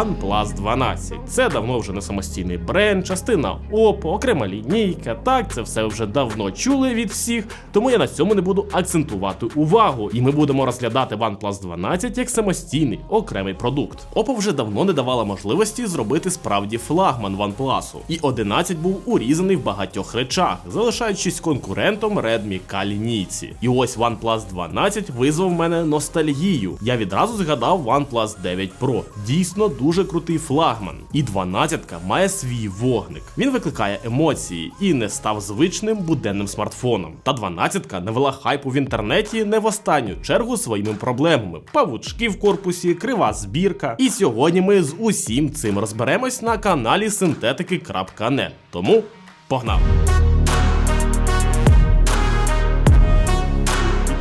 OnePlus 12. Це давно вже не самостійний бренд, частина Oppo, окрема лінійка. Так, це все вже давно чули від всіх, тому я на цьому не буду акцентувати увагу. І ми будемо розглядати OnePlus 12 як самостійний окремий продукт. Oppo вже давно не давала можливості зробити справді флагман OnePlus. І 11 був урізаний в багатьох речах, залишаючись конкурентом Redmi K лінійці. І ось OnePlus 12 визвав мене ностальгію. Я відразу згадав OnePlus 9 Pro. Дійсно дуже крутий флагман. І 12 має свій вогник. Він викликає емоції і не став звичним буденним смартфоном. Та 12 навела хайпу в інтернеті не в останню чергу своїми проблемами: павучки в корпусі, крива збірка. І сьогодні ми з усім цим розберемось на каналі синтетики.нет. Тому погнали!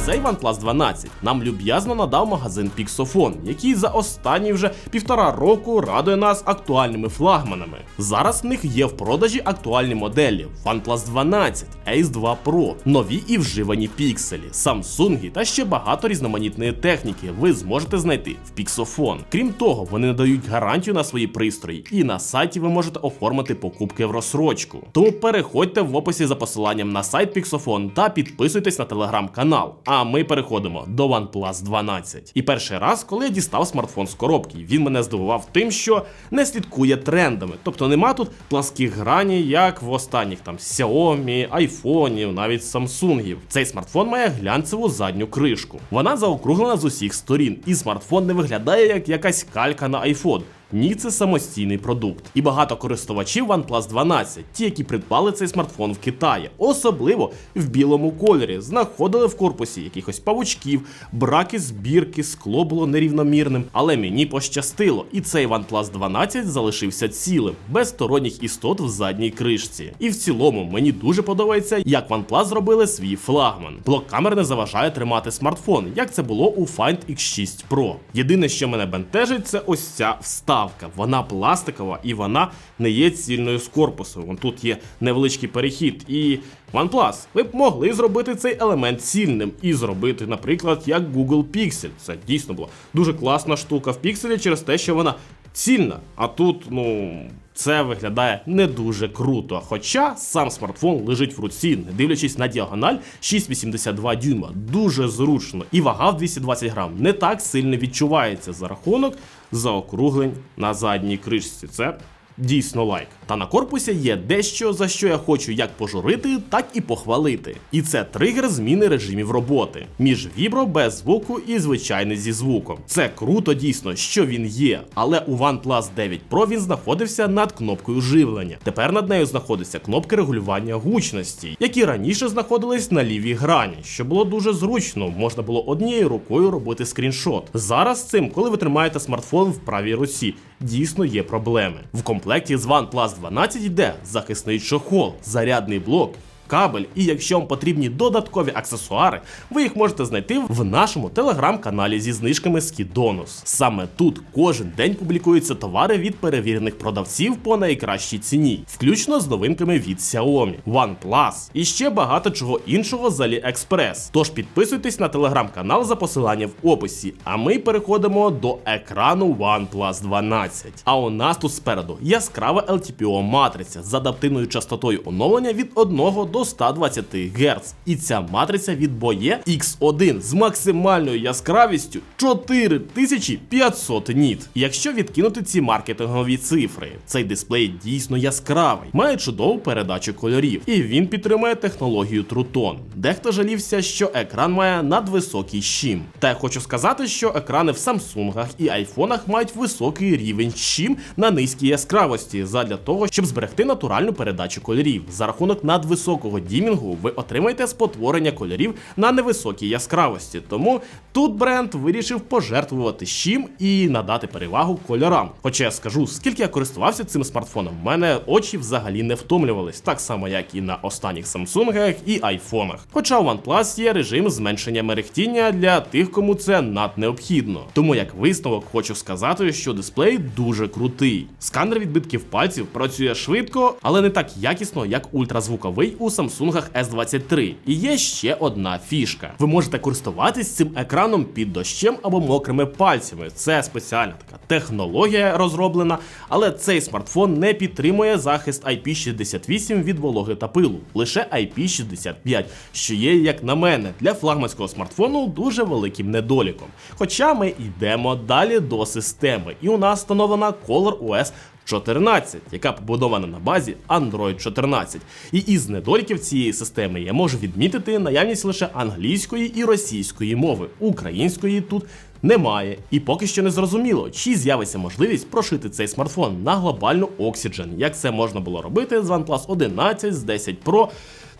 Цей OnePlus 12 нам люб'язно надав магазин Pixofon, який за останні вже півтора року радує нас актуальними флагманами. Зараз в них є в продажі актуальні моделі OnePlus 12, Ace 2 Pro, нові і вживані пікселі, Samsung та ще багато різноманітної техніки ви зможете знайти в Pixofon. Крім того, вони надають гарантію на свої пристрої, і на сайті ви можете оформити покупки в розсрочку. Тому переходьте в описі за посиланням на сайт Pixofon та підписуйтесь на телеграм-канал. А ми переходимо до OnePlus 12. І перший раз, коли я дістав смартфон з коробки, він мене здивував тим, що не слідкує трендами. Тобто нема тут пласких грані, як в останніх там Xiaomi, айфонів, навіть Samsung. Цей смартфон має глянцеву задню кришку. Вона заокруглена з усіх сторін, і смартфон не виглядає як якась калька на iPhone. Ні, це самостійний продукт. І багато користувачів OnePlus 12, ті, які придбали цей смартфон в Китаї, особливо в білому кольорі, знаходили в корпусі якихось павучків, браки збірки, скло було нерівномірним. Але мені пощастило, і цей OnePlus 12 залишився цілим, без сторонніх істот в задній кришці. І в цілому мені дуже подобається, як OnePlus зробили свій флагман. Блок камер не заважає тримати смартфон, як це було у Find X6 Pro. Єдине, що мене бентежить, це ось ця вставка. Вона пластикова і вона не є цільною з корпусу. Вон тут є невеличкий перехід. І OnePlus, ви б могли зробити цей елемент цільним і зробити, наприклад, як Google Pixel. Це дійсно була дуже класна штука в пікселі через те, що вона цільна. А тут, ну. Це виглядає не дуже круто. Хоча сам смартфон лежить в руці, не дивлячись на діагональ 6,82 дюйма. Дуже зручно. І вага в 220 грам не так сильно відчувається за рахунок заокруглень на задній кришці. Це дійсно лайк. Та на корпусі є дещо, за що я хочу як пожурити, так і похвалити. І це тригер зміни режимів роботи між вібро без звуку і звичайний зі звуком. Це круто дійсно, що він є, але у OnePlus 9 Pro він знаходився над кнопкою живлення. Тепер над нею знаходяться кнопки регулювання гучності, які раніше знаходились на лівій грані, що було дуже зручно, можна було однією рукою робити скріншот. Зараз цим, коли ви тримаєте смартфон в правій руці, дійсно є проблеми. В комплекті з OnePlus 12 йде захисний чохол, зарядний блок. Кабель, і якщо вам потрібні додаткові аксесуари, ви їх можете знайти в нашому телеграм-каналі зі знижками Skidonus. Саме тут кожен день публікуються товари від перевірених продавців по найкращій ціні, включно з новинками від Xiaomi, OnePlus і ще багато чого іншого з AliExpress. Тож підписуйтесь на телеграм-канал за посиланням в описі. А ми переходимо до екрану OnePlus 12. А у нас тут спереду яскрава LTPO матриця з адаптивною частотою оновлення від 1 до 120 Гц. І ця матриця від Boye X1 з максимальною яскравістю 4500 ніт. Якщо відкинути ці маркетингові цифри, цей дисплей дійсно яскравий, має чудову передачу кольорів, і він підтримує технологію True Дехто жалівся, що екран має надвисокий щим. Та я хочу сказати, що екрани в Samsung і айфонах мають високий рівень щим на низькій яскравості, задля того, щоб зберегти натуральну передачу кольорів. За рахунок надвисокого дімінгу ви отримаєте спотворення кольорів на невисокій яскравості. Тому тут бренд вирішив пожертвувати щим і надати перевагу кольорам. Хоча я скажу, скільки я користувався цим смартфоном, в мене очі взагалі не втомлювались, так само як і на останніх Samsung і айфонах. Хоча у OnePlus є режим зменшення мерехтіння для тих, кому це наднеобхідно. Тому як висновок хочу сказати, що дисплей дуже крутий. Сканер відбитків пальців працює швидко, але не так якісно, як ультразвуковий у Samsung S23. І є ще одна фішка. Ви можете користуватись цим екраном під дощем або мокрими пальцями. Це спеціальна така технологія розроблена, але цей смартфон не підтримує захист IP68 від вологи та пилу, лише IP65, що є, як на мене, для флагманського смартфону дуже великим недоліком. Хоча ми йдемо далі до системи, і у нас встановлена Color OS 14, яка побудована на базі Android 14. І із недоліків цієї системи я можу відмітити наявність лише англійської і російської мови. Української тут немає. І поки що не зрозуміло, чи з'явиться можливість прошити цей смартфон на глобальну Oxygen, як це можна було робити з OnePlus 11, з 10 Pro.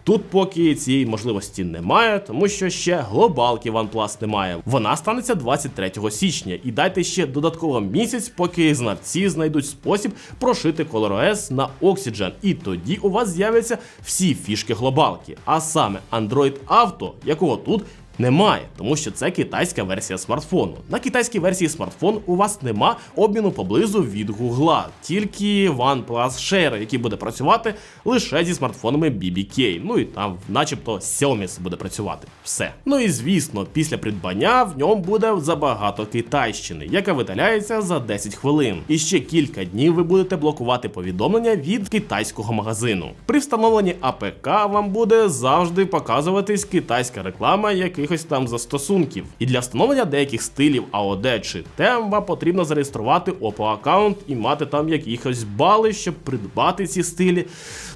Тут поки цієї можливості немає, тому що ще глобалки OnePlus немає. Вона станеться 23 січня. І дайте ще додатково місяць, поки знавці знайдуть спосіб прошити ColorOS на Oxygen. І тоді у вас з'являться всі фішки глобалки, а саме Android Auto, якого тут немає, тому що це китайська версія смартфону. На китайській версії смартфон у вас нема обміну поблизу від Гугла, тільки OnePlus Share, який буде працювати лише зі смартфонами BBK. Ну і там, начебто, Xiaomi буде працювати. Все. Ну і звісно, після придбання в ньому буде забагато китайщини, яка видаляється за 10 хвилин. І ще кілька днів ви будете блокувати повідомлення від китайського магазину. При встановленні АПК вам буде завжди показуватись китайська реклама якихось там застосунків. І для встановлення деяких стилів AOD чи темба потрібно зареєструвати Oppo аккаунт і мати там якихось бали, щоб придбати ці стилі.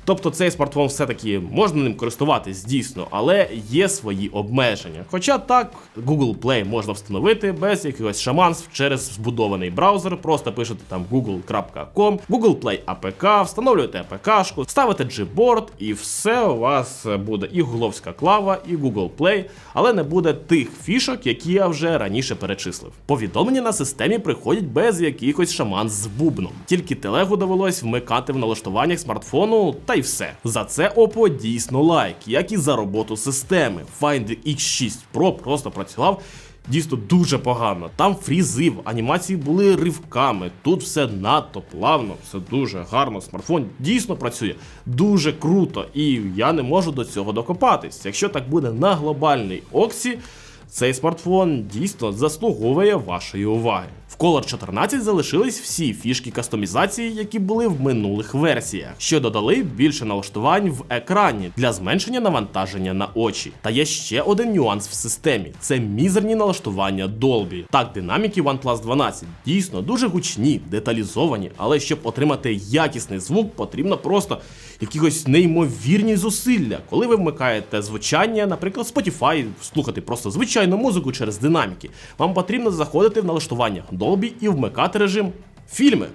Тобто цей смартфон все-таки можна ним користуватись дійсно, але є свої обмеження. Хоча так, Google Play можна встановити без якихось шаманств через збудований браузер, просто пишете там google.com, Google Play APK, встановлюєте APK-шку, ставите Gboard і все у вас буде і гугловська клава, і Google Play, але не буде тих фішок, які я вже раніше перечислив. Повідомлення на системі приходять без якихось шаман з бубном. Тільки телегу довелось вмикати в налаштуваннях смартфону, та й все. За це Oppo дійсно лайк, як і за роботу системи. Find X6 Pro просто працював. Дійсно дуже погано. Там фрізив, анімації були ривками. Тут все надто плавно, все дуже гарно. Смартфон дійсно працює дуже круто, і я не можу до цього докопатись. Якщо так буде на глобальній Оксі, цей смартфон дійсно заслуговує вашої уваги. В Color 14 залишились всі фішки кастомізації, які були в минулих версіях, що додали більше налаштувань в екрані для зменшення навантаження на очі. Та є ще один нюанс в системі: це мізерні налаштування Dolby. Так, динаміки OnePlus 12 дійсно дуже гучні, деталізовані, але щоб отримати якісний звук, потрібно просто якихось неймовірні зусилля. Коли ви вмикаєте звучання, наприклад, Spotify, слухати просто звичайну музику через динаміки, вам потрібно заходити в налаштування Dolby і вмикати режим фільми.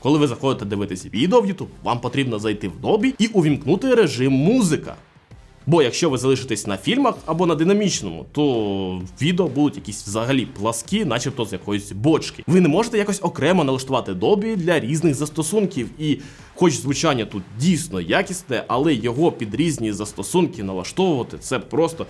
Коли ви заходите дивитися відео в YouTube, вам потрібно зайти в Dolby і увімкнути режим музика. Бо якщо ви залишитесь на фільмах або на динамічному, то відео будуть якісь взагалі пласкі, начебто з якоїсь бочки. Ви не можете якось окремо налаштувати Dolby для різних застосунків, і хоч звучання тут дійсно якісне, але його під різні застосунки налаштовувати це просто.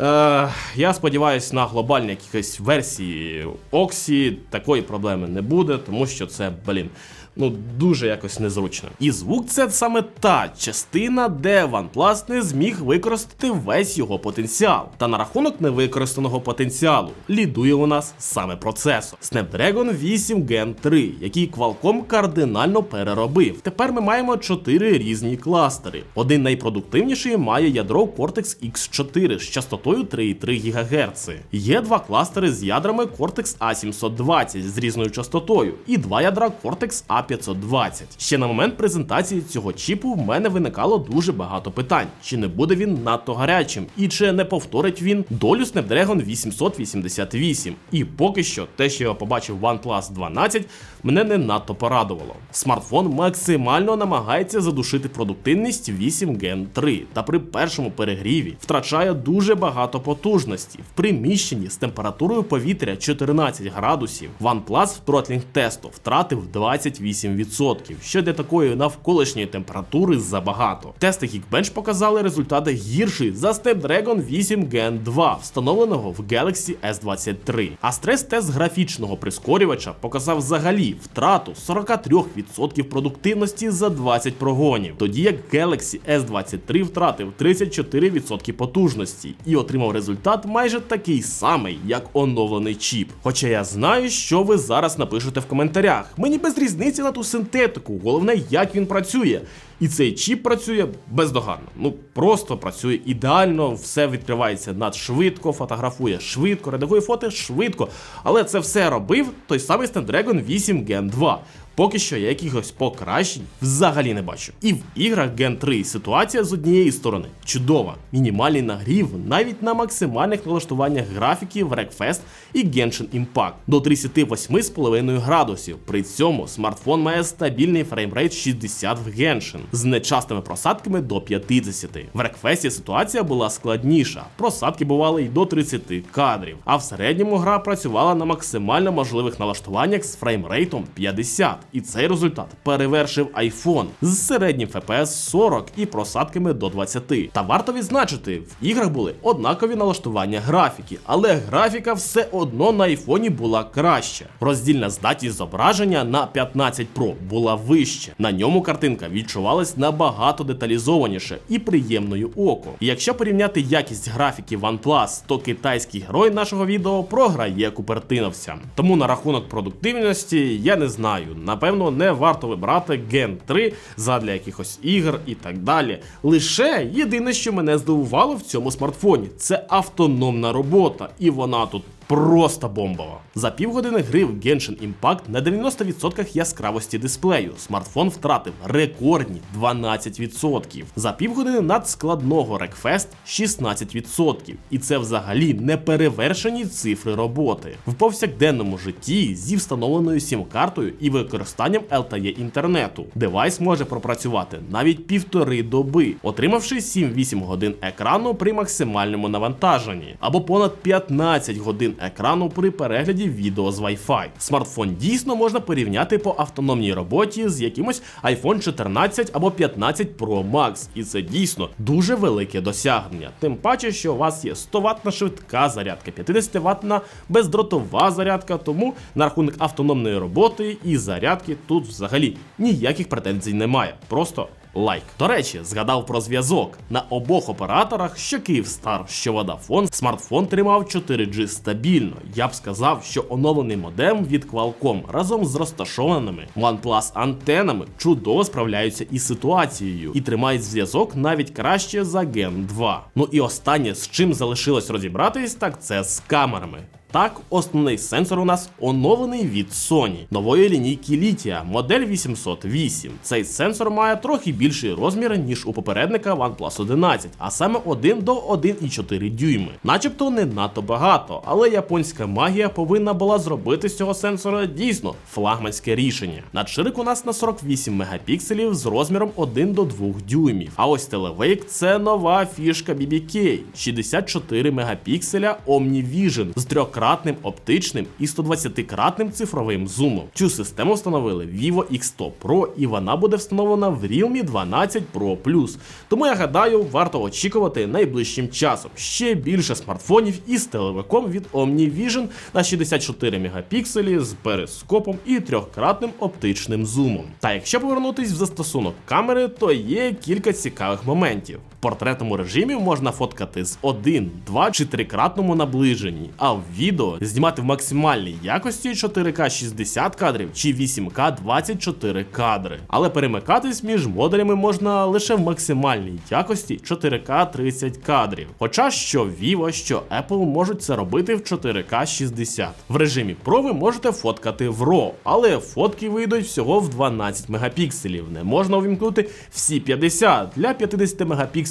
Е, Я сподіваюся, на глобальній якихось версії Oxy такої проблеми не буде, тому що це, блін ну дуже якось незручно. І звук це саме та частина, де OnePlus не зміг використати весь його потенціал. Та на рахунок невикористаного потенціалу лідує у нас саме процесор Snapdragon 8 Gen 3, який Qualcomm кардинально переробив. Тепер ми маємо 4 різні кластери. Один найпродуктивніший має ядро Cortex X4 з частотою 3,3 ГГц. Є два кластери з ядрами Cortex A720 з різною частотою, і два ядра Cortex A 520. Ще на момент презентації цього чіпу в мене виникало дуже багато питань: чи не буде він надто гарячим, і чи не повторить він долю Snapdragon 888. І поки що те, що я побачив в OnePlus 12, мене не надто порадувало. Смартфон максимально намагається задушити продуктивність 8 Gen 3, та при першому перегріві втрачає дуже багато потужності в приміщенні з температурою повітря 14 градусів. OnePlus в тротлінг тесту втратив 28 48%, що для такої навколишньої температури забагато. Тести Geekbench показали результати гірші за Snapdragon 8 Gen 2, встановленого в Galaxy S23. А стрес-тест графічного прискорювача показав взагалі втрату 43% продуктивності за 20 прогонів, тоді як Galaxy S23 втратив 34% потужності і отримав результат майже такий самий, як оновлений чіп. Хоча я знаю, що ви зараз напишете в коментарях. Мені без різниці на ту синтетику, головне, як він працює. І цей чіп працює бездоганно. Ну просто працює ідеально, все відкривається надшвидко, фотографує швидко, редагує фото швидко. Але це все робив той самий Snapdragon 8 Gen 2. Поки що я якихось покращень взагалі не бачу. І в іграх Gen 3 ситуація з однієї сторони чудова. Мінімальний нагрів навіть на максимальних налаштуваннях графіки в Wreckfest і Genshin Impact до 38,5 градусів. При цьому смартфон має стабільний фреймрейт 60 в Genshin з нечастими просадками до 50. В Wreckfest ситуація була складніша. Просадки бували й до 30 кадрів. А в середньому гра працювала на максимально можливих налаштуваннях з фреймрейтом 50. І цей результат перевершив iPhone з середнім FPS 40 і просадками до 20. Та варто відзначити, в іграх були однакові налаштування графіки, але графіка все одно на айфоні була краща. Роздільна здатність зображення на 15 Pro була вища. На ньому картинка відчувалась набагато деталізованіше і приємною оку. І якщо порівняти якість графіки OnePlus, то китайський герой нашого відео програє купертиновцям. Тому на рахунок продуктивності я не знаю. Напевно, не варто вибирати Gen 3 задля якихось ігр і так далі. Лише єдине, що мене здивувало в цьому смартфоні, це автономна робота, і вона тут. Просто бомбова. За півгодини гри в Genshin Impact на 90% яскравості дисплею смартфон втратив рекордні 12%. За півгодини надскладного Wreckfest 16%. І це взагалі не перевершені цифри роботи. В повсякденному житті зі встановленою сім-картою і використанням LTE інтернету. Девайс може пропрацювати навіть півтори доби, отримавши 7-8 годин екрану при максимальному навантаженні, або понад 15 годин екрану при перегляді відео з Wi-Fi. Смартфон дійсно можна порівняти по автономній роботі з якимось iPhone 14 або 15 Pro Max, і це дійсно дуже велике досягнення. Тим паче, що у вас є 100 ваттна швидка зарядка, 50 ваттна бездротова зарядка, тому на рахунок автономної роботи і зарядки тут взагалі ніяких претензій немає. Просто лайк. До речі, згадав про зв'язок. На обох операторах, що Київстар, що Vodafone, смартфон тримав 4G стабільно. Я б сказав, що оновлений модем від Qualcomm разом з розташованими OnePlus антенами чудово справляються із ситуацією і тримають зв'язок навіть краще за Gen 2. Ну і останнє, з чим залишилось розібратись, так це з камерами. Так, основний сенсор у нас оновлений від Sony нової лінійки Litia, модель 808. Цей сенсор має трохи більший розмір, ніж у попередника OnePlus 11, а саме 1 до 1,4 дюйми. Начебто не надто багато, але японська магія повинна була зробити з цього сенсора дійсно флагманське рішення. Надширик у нас на 48 мегапікселів з розміром 1 до 2 дюймів. А ось телевейк це нова фішка BBK 64 мегапікселя OmniVision з трьохкратним оптичним і 120-кратним цифровим зумом. Цю систему встановили Vivo X100 Pro і вона буде встановлена в Realme 12 Pro Plus. Тому я гадаю, варто очікувати найближчим часом ще більше смартфонів із телевиком від OmniVision на 64 мегапікселі з перископом і трьохкратним оптичним зумом. Та якщо повернутись в застосунок камери, то є кілька цікавих моментів. Портретному режимі можна фоткати з 1, 2 чи 3-кратному наближенні, а в відео знімати в максимальній якості 4К 60 кадрів чи 8К 24 кадри. Але перемикатись між модулями можна лише в максимальній якості 4К 30 кадрів. Хоча що Vivo, що Apple можуть це робити в 4К 60. В режимі Pro ви можете фоткати в RAW, але фотки вийдуть всього в 12 мегапікселів. Не можна увімкнути всі 50. Для 50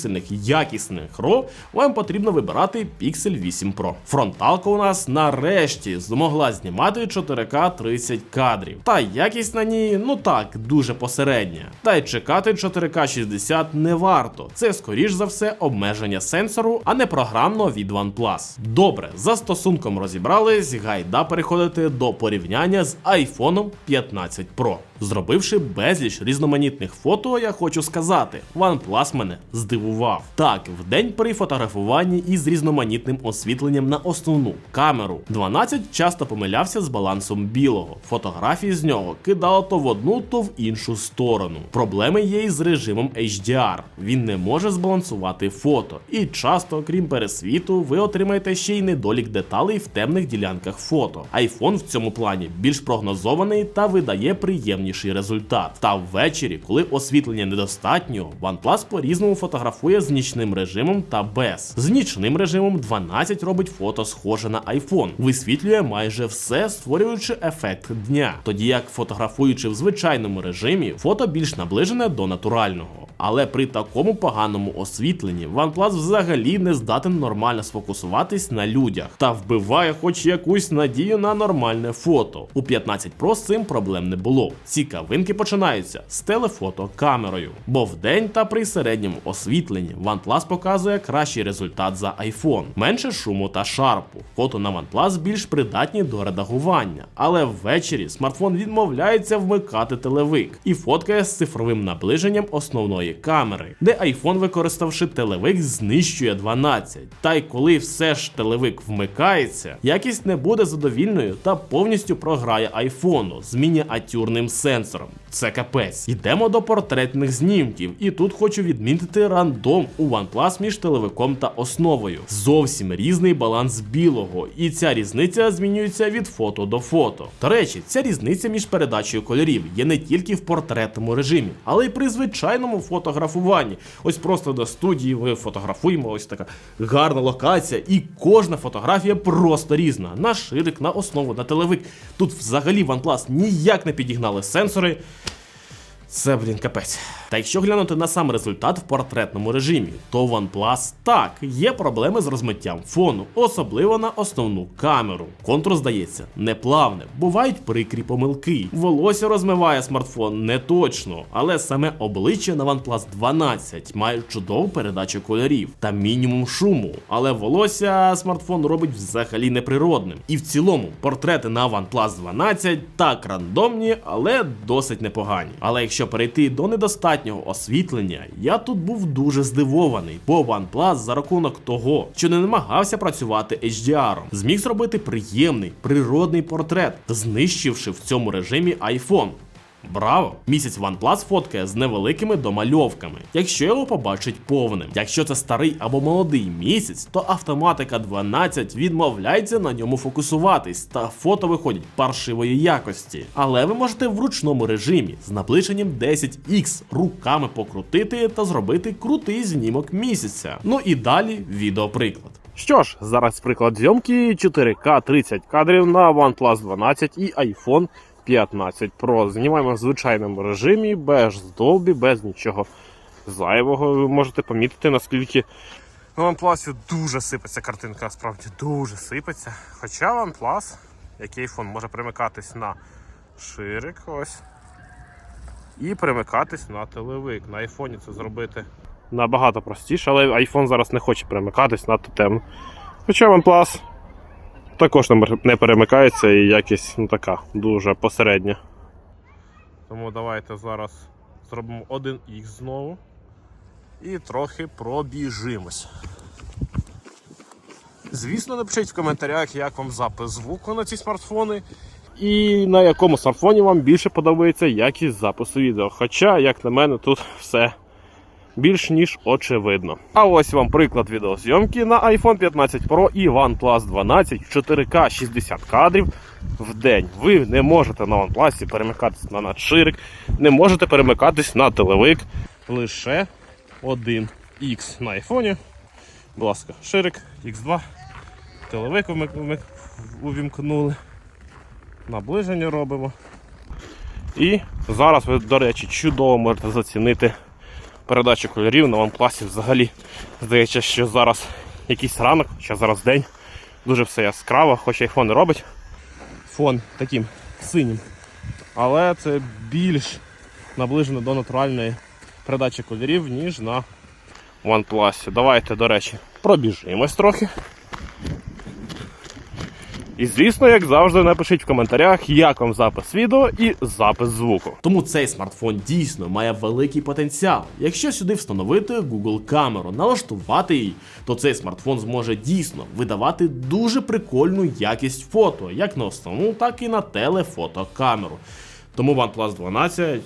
мегапіксельних якісних RAW вам потрібно вибирати Pixel 8 Pro. Фронталка у нас нарешті змогла знімати 4К 30 кадрів. Та якість на ній, ну так, дуже посередня. Та й чекати 4К 60 не варто. Це скоріш за все обмеження сенсору, а не програмно від OnePlus. Добре, за стосунком розібрались, гайда переходити до порівняння з iPhone 15 Pro. Зробивши безліч різноманітних фото, я хочу сказати, OnePlus мене здивував. Так, в день при фотографуванні із різноманітним освітленням на основну камеру. 12 часто помилявся з балансом білого. Фотографії з нього кидало то в одну, то в іншу сторону. Проблеми є із режимом HDR. Він не може збалансувати фото. І часто, крім пересвіту, ви отримаєте ще й недолік деталей в темних ділянках фото. iPhone в цьому плані більш прогнозований та видає приємніший результат. Та ввечері, коли освітлення недостатньо, OnePlus по-різному фотографує з нічним режимом та без. З нічним режимом 12 робить фото схоже на iPhone, висвітлює майже все, створюючи ефект дня. Тоді як фотографуючи в звичайному режимі, фото більш наближене до натурального. Але при такому поганому освітленні OnePlus взагалі не здатен нормально сфокусуватись на людях та вбиває хоч якусь надію на нормальне фото. У 15 Pro з цим проблем не було. Цікавинки починаються з телефото камерою, бо вдень та при середньому освітленні OnePlus показує кращий результат за iPhone, менше шуму та шарпу. Фото на OnePlus більш придатні до редагування, але ввечері смартфон відмовляється вмикати телевик і фоткає з цифровим наближенням основної камери, де iPhone, використавши телевик, знищує 12. Та й коли все ж телевик вмикається, якість не буде задовільною та повністю програє айфону з мініатюрним сенсором. Це капець. Йдемо до портретних знімків, і тут хочу відмітити рандом у OnePlus між телевиком та основою. Зовсім різний баланс білого, і ця різниця змінюється від фото до фото. До речі, ця різниця між передачею кольорів є не тільки в портретному режимі, але й при звичайному фотографуванні. Ось просто до студії ми фотографуємо, ось така гарна локація, і кожна фотографія просто різна. На ширик, на основу, на телевик. Тут взагалі OnePlus ніяк не підігнали сенсори. Це, блін, капець. Та якщо глянути на сам результат в портретному режимі, то OnePlus так, є проблеми з розмиттям фону, особливо на основну камеру. Контур здається неплавне, бувають прикрі помилки. Волосся розмиває смартфон не точно, але саме обличчя на OnePlus 12 має чудову передачу кольорів та мінімум шуму. Але волосся смартфон робить взагалі неприродним. І в цілому портрети на OnePlus 12 так рандомні, але досить непогані. Але якщо перейти до недостатнього освітлення, я тут був дуже здивований, бо OnePlus за рахунок того, що не намагався працювати HDR, зміг зробити приємний природний портрет, знищивши в цьому режимі iPhone. Браво! Місяць OnePlus фоткає з невеликими домальовками, якщо його побачить повним. Якщо це старий або молодий місяць, то автоматика 12 відмовляється на ньому фокусуватись, та фото виходять паршивої якості. Але ви можете в ручному режимі з наближенням 10x руками покрутити та зробити крутий знімок місяця. Ну і далі відеоприклад. Що ж, зараз приклад зйомки 4К 30 кадрів на OnePlus 12 і iPhone 15 Pro. Знімаємо в звичайному режимі, без Dolby, без нічого зайвого. Ви можете помітити, наскільки на OnePlus дуже сипеться картинка, справді дуже сипеться. Хоча OnePlus, як iPhone, може примикатись на ширик ось. І примикатись на телевик. На айфоні це зробити набагато простіше, але iPhone зараз не хоче перемикатись надто темно. Хоча OnePlus також не перемикається і якість ну, така дуже посередня. Тому давайте зараз зробимо 1х знову і трохи пробіжимось. Звісно, напишіть в коментарях, як вам запис звуку на ці смартфони. І на якому смартфоні вам більше подобається якість запису відео. Хоча, як на мене, тут все більш ніж очевидно. А ось вам приклад відеозйомки на iPhone 15 Pro і OnePlus 12 в 4К 60 кадрів в день. Ви не можете на OnePlus перемикатись на надширик, не можете перемикатись на телевик. Лише 1X на айфоні. Будь ласка, ширик, X2, телевик увімкнули. Наближення робимо. І зараз ви, до речі, чудово можете зацінити передачу кольорів на OnePlus взагалі. Здається, що зараз якийсь ранок, що зараз день. Дуже все яскраво, хоч iPhone не робить. Фон таким синім. Але це більш наближено до натуральної передачі кольорів, ніж на OnePlus. Давайте, до речі, пробіжимось трохи. І звісно, як завжди, напишіть в коментарях, як вам запис відео і запис звуку. Тому цей смартфон дійсно має великий потенціал. Якщо сюди встановити Google камеру, налаштувати її, то цей смартфон зможе дійсно видавати дуже прикольну якість фото, як на основну, так і на телефотокамеру. Тому OnePlus 12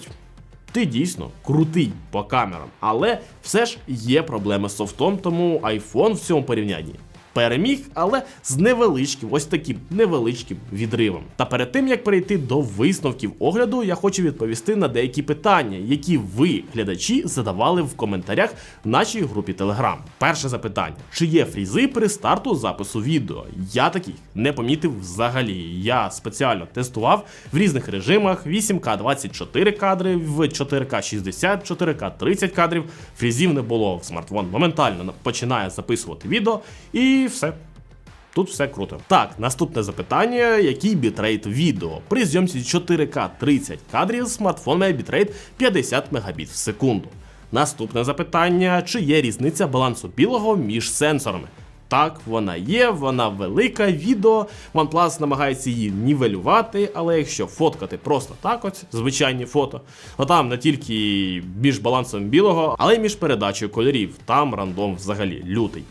ти дійсно крутий по камерам, але все ж є проблеми з софтом, тому iPhone в цьому порівнянні. Переміг, але з невеличким, ось таким невеличким відривом. Та перед тим як перейти до висновків огляду, я хочу відповісти на деякі питання, які ви, глядачі, задавали в коментарях в нашій групі Telegram. Перше запитання: чи є фрізи при старту запису відео? Я таких не помітив взагалі. Я спеціально тестував в різних режимах: 8К 24 кадри, в 4К 60, 4К 30 кадрів. Фрізів не було. Смартфон моментально починає записувати відео і все. Тут все круто. Так, наступне запитання: який бітрейт відео? При зйомці 4К 30 кадрів смартфон має бітрейт 50 Мбіт в секунду. Наступне запитання: чи є різниця балансу білого між сенсорами? Так, вона є, вона велика. Відео OnePlus намагається її нівелювати, але якщо фоткати просто так, ось звичайні фото, то там не тільки між балансом білого, але й між передачею кольорів. Там рандом взагалі лютий.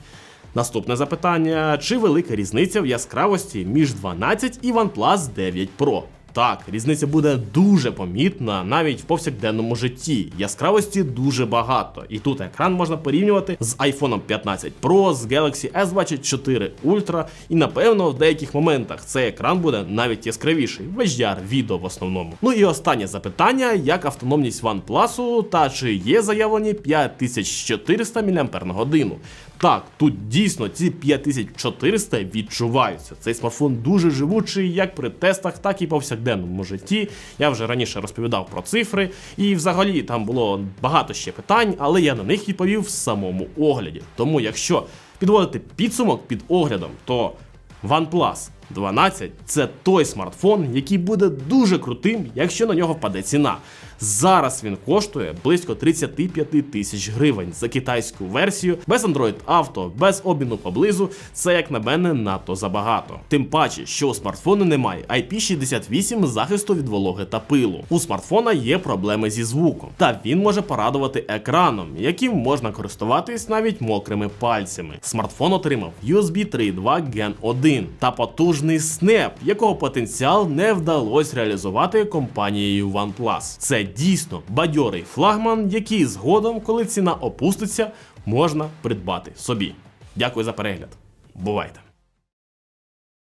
Наступне запитання: чи велика різниця в яскравості між 12 і OnePlus 9 Pro? Так, різниця буде дуже помітна навіть в повсякденному житті. Яскравості дуже багато. І тут екран можна порівнювати з iPhone 15 Pro, з Galaxy S24 Ultra, і напевно в деяких моментах цей екран буде навіть яскравіший, HDR відео в основному. Ну і останнє запитання: як автономність OnePlus та чи є заявлені 5400 мАч? Так, тут дійсно ці 5400 відчуваються. Цей смартфон дуже живучий як при тестах, так і повсякденному житті. Я вже раніше розповідав про цифри, і взагалі там було багато ще питань, але я на них відповів в самому огляді. Тому, якщо підводити підсумок під оглядом, то OnePlus 12 це той смартфон, який буде дуже крутим, якщо на нього впаде ціна. Зараз він коштує близько 35 тисяч гривень за китайську версію, без Android Auto, без обміну поблизу. Це, як на мене, надто забагато. Тим паче, що у смартфону немає IP68 захисту від вологи та пилу. У смартфона є проблеми зі звуком, та він може порадувати екраном, яким можна користуватись навіть мокрими пальцями. Смартфон отримав USB 3.2 Gen 1 та потужний Snap, якого потенціал не вдалося реалізувати компанією OnePlus. Це дійсно бадьорий флагман, який згодом, коли ціна опуститься, можна придбати собі. Дякую за перегляд. Бувайте!